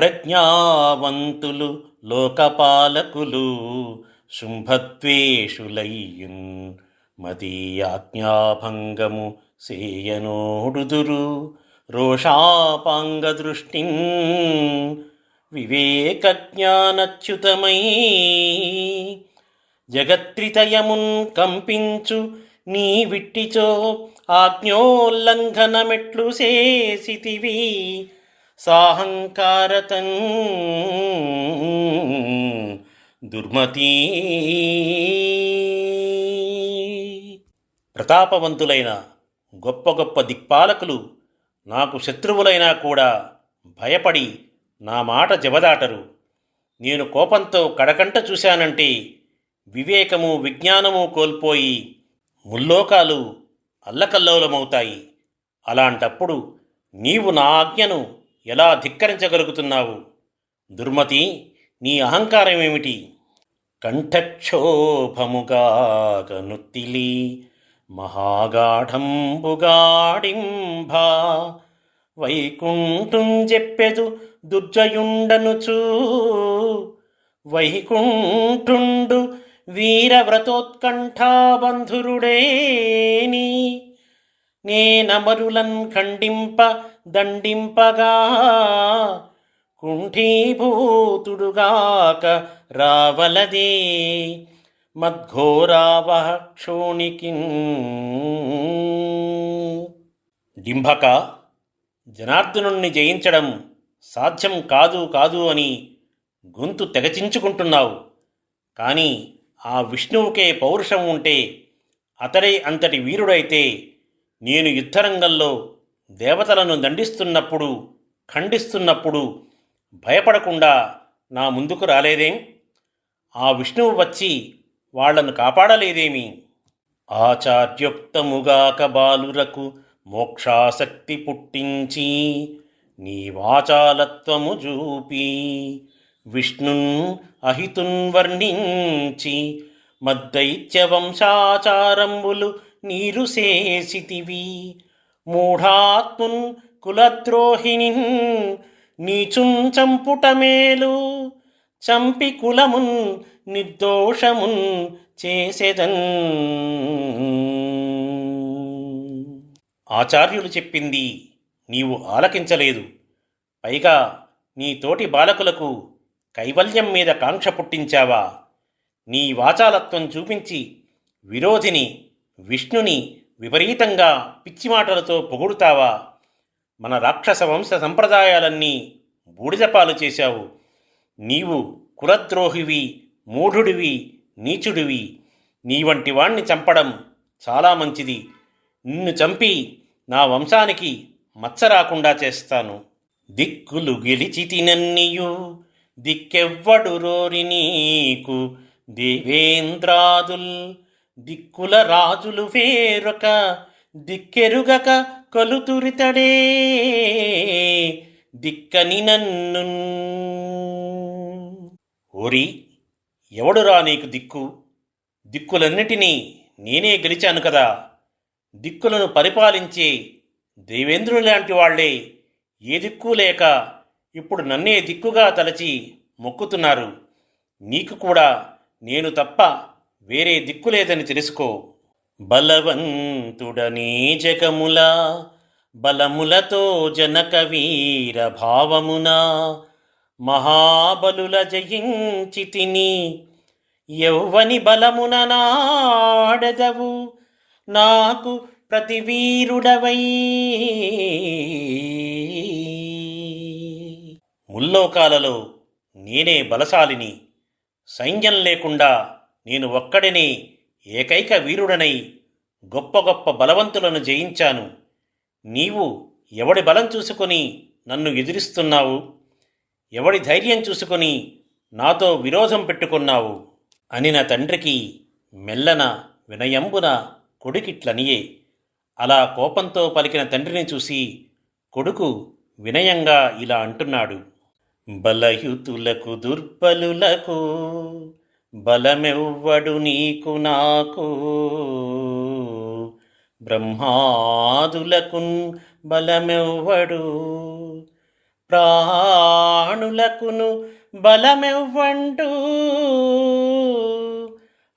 ప్రజ్ఞావంతులు లోకపాలకులు శుంభద్వేషులయ్యున్ మదీయాజ్ఞాభంగము సేయనోడుదురు రోషాపాంగ దృష్టిన్ వివేక జ్ఞానచ్యుతమై జగత్రితయమున్ కంపించు నీ విట్టిచో ఆజ్ఞోల్లంఘనమెట్లు చేసితివి సాహంకారతన్ దుర్మతి. ప్రతాపవంతులైన గొప్ప గొప్ప దిక్పాలకులు నాకు శత్రువులైనా కూడా భయపడి నా మాట జబదాటరు. నేను కోపంతో కడకంట చూశానంటే వివేకము విజ్ఞానము కోల్పోయి ముల్లోకాలు అల్లకల్లోలమవుతాయి. అలాంటప్పుడు నీవు నా ఆజ్ఞను ఎలా ధిక్కరించగలుగుతున్నావు? దుర్మతి నీ అహంకారం ఏమిటి కంఠక్షోభముగాక నుత్తిలి మహాగాఢంబుగాడింభ వైకుంఠం చెప్పెదు దుర్జయుండనుచూ వైకుంఠుండు వీరవ్రతోత్కంఠాబంధురుడేని. నేనమరులన్ ఖండింప దండింపగా కుంఠీభూతుడుగాక రావలదే. మద్ఘోరావహ క్షోణికి డింభక జనార్దనుణ్ణి జయించడం సాధ్యం కాదు కాదు అని గొంతు తెగచించుకుంటున్నావు. కానీ ఆ విష్ణువుకే పౌరుషం ఉంటే అతడే అంతటి వీరుడైతే నేను యుద్ధరంగంలో దేవతలను దండిస్తున్నప్పుడు ఖండిస్తున్నప్పుడు భయపడకుండా నా ముందుకు రాలేదేం? ఆ విష్ణువు వచ్చి వాళ్ళను కాపాడలేదేమి? ఆచార్యుక్తముగాక బాలురకు మోక్షాసక్తి పుట్టించి నీ వాచాలత్వము చూపి విష్ణున్ అహితున్ వర్ణించి మద్దైత్య వంశాచారంబులు నీరు శేసితివి మూఢాత్మున్ కులద్రోహిణి నీచుం చంపుట మేలు. చంపి కులమున్ నిర్దోషమున్ చేసేదన్. ఆచార్యులు చెప్పింది నీవు ఆలకించలేదు. పైగా నీ తోటి బాలకులకు కైవల్యం మీద కాంక్ష పుట్టించావా. నీ వాచాలత్వం చూపించి విరోధిని విష్ణుని విపరీతంగా పిచ్చి మాటలతో పొగుడుతావా? మన రాక్షస వంశ సంప్రదాయాలన్నీ బూడిదపాలు చేశావు. నీవు కులద్రోహివి మూఢుడివి నీచుడివి. నీ వంటి వాణ్ణి చంపడం చాలా మంచిది. నిన్ను చంపి నా వంశానికి మచ్చ రాకుండా చేస్తాను. దిక్కులు గెలిచి తినన్నియు దిక్కెవ్వడు రోరి నీకు. దేవేంద్రాదుల్ దిక్కుల రాజులు వేరొక దిక్కెరుగక కొలుతురితడే. దిక్కని నన్ను ఓరి ఎవడురా నీకు దిక్కు? దిక్కులన్నిటినీ నేనే గెలిచాను కదా. దిక్కులను పరిపాలించే దేవేంద్రుని లాంటి వాళ్ళే ఏ దిక్కు లేక ఇప్పుడు నన్నే దిక్కుగా తలచి మొక్కుతున్నారు. నీకు కూడా నేను తప్ప వేరే దిక్కు లేదని తెలుసుకో బలవంతుడనే జగముల బలములతో జనక వీర భావమున మహాబలుల జయించి తిని యౌవని బలమున నాడదవు. నాకు ప్రతి వీరుడవై. ముల్లోకాలలో నేనే బలశాలిని. సైన్యం లేకుండా నేను ఒక్కడినే ఏకైక వీరుడనై గొప్ప గొప్ప బలవంతులను జయించాను. నీవు ఎవడి బలం చూసుకొని నన్ను ఎదిరిస్తున్నావు? ఎవడి ధైర్యం చూసుకొని నాతో విరోధం పెట్టుకున్నావు? అని నా తండ్రికి మెల్లన వినయంబున కొడుకిట్లనియే. అలా కోపంతో పలికిన తండ్రిని చూసి కొడుకు వినయంగా ఇలా అంటున్నాడు. బలయుతులకు దుర్బలులకు బలమెవ్వడు నీకు నాకు. బ్రహ్మాదులకున్ బలమెవ్వడు. ప్రాణులకును బలమెవ్వండు.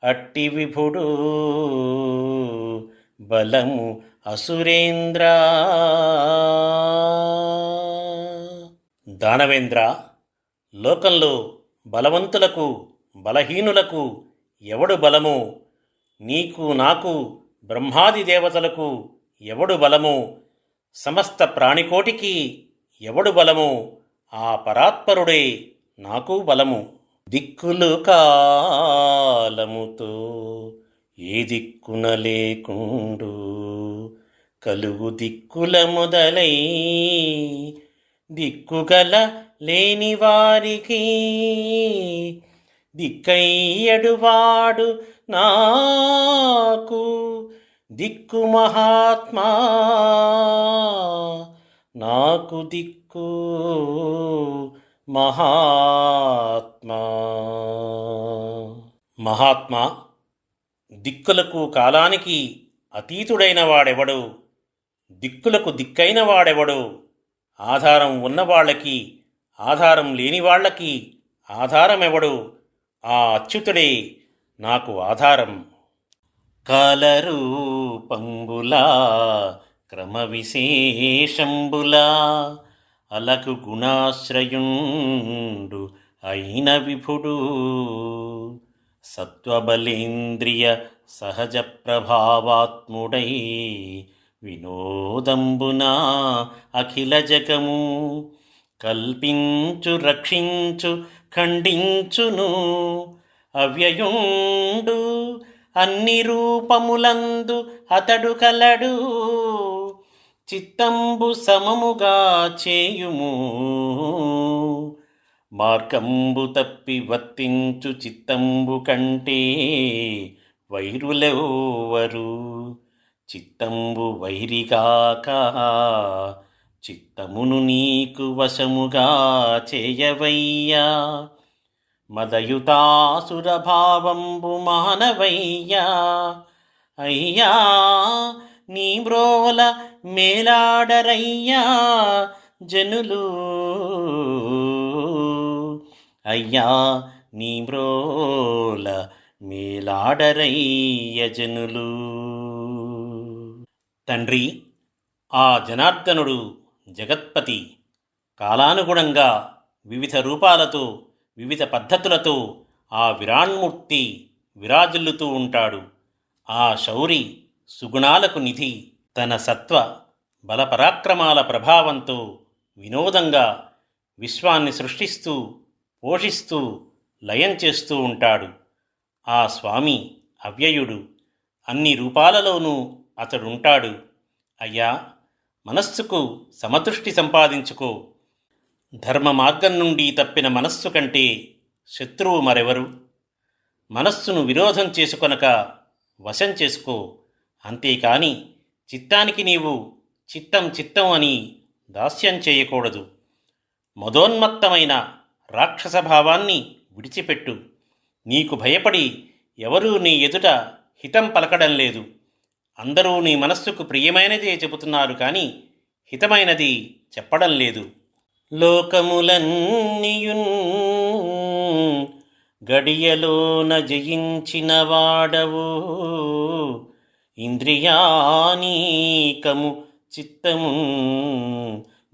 అట్టి విభుడు బలము అసురేంద్ర. దానవేంద్ర లోకంలో బలవంతులకు బలహీనులకు ఎవడు బలము? నీకు నాకు బ్రహ్మాది దేవతలకు ఎవడు బలము? సమస్త ప్రాణికోటికి ఎవడు బలము? ఆ పరాత్పరుడే నాకు బలము. దిక్కులు కాలముతో ఏ దిక్కున లేకుండు కలుగు దిక్కుల మొదలై దిక్కుగల లేని వారికి దిక్కయ్యడువాడు నాకు దిక్కు మహాత్మా. నాకు దిక్కు మహాత్మా. మహాత్మా దిక్కులకు కాలానికి అతీతుడైన వాడెవడు? దిక్కులకు దిక్కైన వాడెవడు? ఆధారం ఉన్నవాళ్ళకి ఆధారం లేని వాళ్ళకి ఆధారమెవడు? ఆ అచ్యుతుడే నాకు ఆధారం. కాలరూపంబులా క్రమ విశేషంబులా అలకు గుణాశ్రయుండు అయిన విభుడు. సత్వబలేంద్రియ సహజ ప్రభావాత్ముడై వినోదంబునా అఖిల జగము. కల్పించు రక్షించు ఖండించును. అవ్యయుండు అన్ని రూపములందు అతడు కలడు. చిత్తంబు సమముగా చేయుము. మార్గంబు తప్పి వర్తించు చిత్తంబు కంటే వైరులెవ్వరు. చిత్తంబు వైరిగాక చిత్తమును నీకు వశముగా చేయవయ్యా. మదయుతాసురభావంబు మానవయ్యా. అయ్యా నీ బ్రోల మేలాడరయ్యా జనులు. అయ్యా నీ బ్రోల మేలాడరయ్య జనులు. తండ్రి ఆ జనార్దనుడు జగత్పతి. కాలానుగుణంగా వివిధ రూపాలతో వివిధ పద్ధతులతో ఆ విరాణ్మూర్తి విరాజిల్లుతూ ఉంటాడు. ఆ శౌరి సుగుణాలకు నిధి. తన సత్వ బలపరాక్రమాల ప్రభావంతో వినోదంగా విశ్వాన్ని సృష్టిస్తూ పోషిస్తూ లయం చేస్తూ ఉంటాడు. ఆ స్వామి అవ్యయుడు అన్ని రూపాలలోనూ అతడుంటాడు. అయ్యా మనస్సుకు సమదృష్టి సంపాదించుకో. ధర్మ మార్గం నుండి తప్పిన మనస్సు కంటే శత్రువు మరెవరు? మనస్సును విరోధం చేసుకొనక వశం చేసుకో. అంతేకాని చిత్తానికి నీవు చిత్తం చిత్తం అని దాస్యం చేయకూడదు. మదోన్మత్తమైన రాక్షస భావాన్ని విడిచిపెట్టు. నీకు భయపడి ఎవరూ నీ ఎదుట హితం పలకడం లేదు. అందరూ నీ మనస్సుకు ప్రియమైనదే చెబుతున్నారు కానీ హితమైనది చెప్పడం లేదు. లోకములన్నీయున్ గడియలోన జయించిన వాడవు. ఇంద్రియానీకము చిత్తము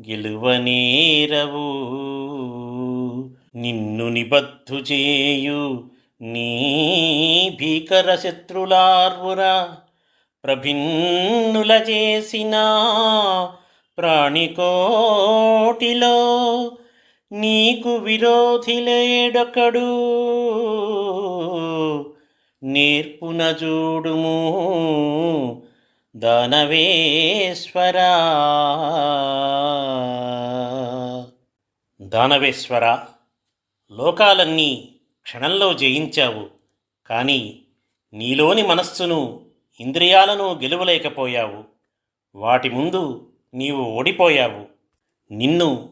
గెలువనేరవు నిన్ను నిబద్ధు చేయు నీ భీకర శత్రులార్వురా. ప్రభిన్నుల చేసిన ప్రాణికోటిలో నీకు విరోధి లేడొకడు నేర్పున చూడుము దానవేశ్వరా. దానవేశ్వర లోకాలన్నీ క్షణంలో జయించావు కానీ నీలోని మనస్సును ఇంద్రియాలను గెలువలేకపోయావు. వాటి ముందు నీవు ఓడిపోయావు. నిన్ను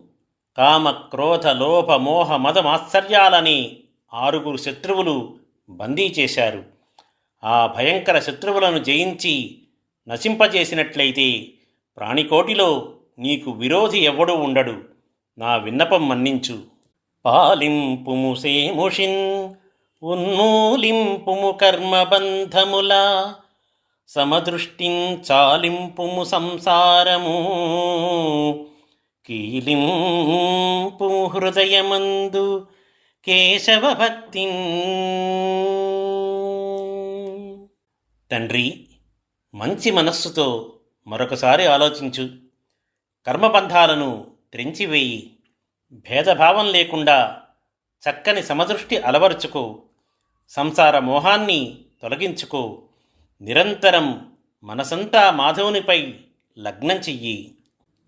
కామ క్రోధ లోభ మోహ మదమాశ్చర్యాలని ఆరుగురు శత్రువులు బందీ చేశారు. ఆ భయంకర శత్రువులను జయించి నశింపజేసినట్లయితే ప్రాణికోటిలో నీకు విరోధి ఎవడూ ఉండడు. నా విన్నపం మన్నించు. పాలింపుము సేముషిన్ ఉన్మూలింపుము కర్మబంధముల సమదృష్టిం చాలింపుము సంసారము. కీలింపు హృదయమందు కేశవభక్తి. తండ్రి మంచి మనస్సుతో మరొకసారి ఆలోచించు. కర్మబంధాలను త్రెంచివేయి. భేదభావం లేకుండా చక్కని సమదృష్టి అలవరుచుకో. సంసార మోహాన్ని తొలగించుకో. నిరంతరం మనసంతా మాధవునిపై లగ్నం చెయ్యి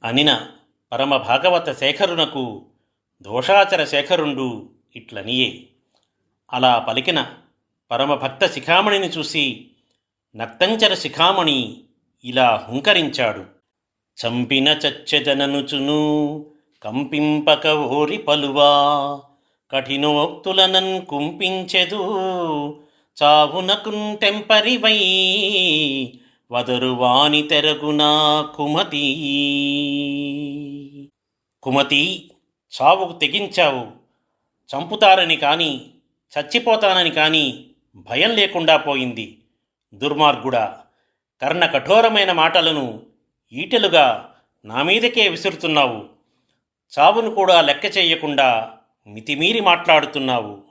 అనిన పరమ భాగవత శేఖరునకు దోషాచర శేఖరుండు ఇట్లనియే. అలా పలికిన పరమభక్త శిఖామణిని చూసి నక్తంచర శిఖామణి ఇలా హుంకరించాడు. చంపిన చచ్చెదననుచును కంపింపక ఓరి పలువా కఠినోక్తులనన్ కుంపించెదు చావునకుంటెంపరివై వదరువాని తెరగునా కుమతి. కుమతి చావుకు తెగించావు. చంపుతారని కానీ చచ్చిపోతానని కానీ భయం లేకుండా పోయింది దుర్మార్గుడా. కర్ణ కఠోరమైన మాటలను ఈటెలుగా నా మీదకే విసురుతున్నావు. చావును కూడా లెక్క చేయకుండా మితిమీరి మాట్లాడుతున్నావు.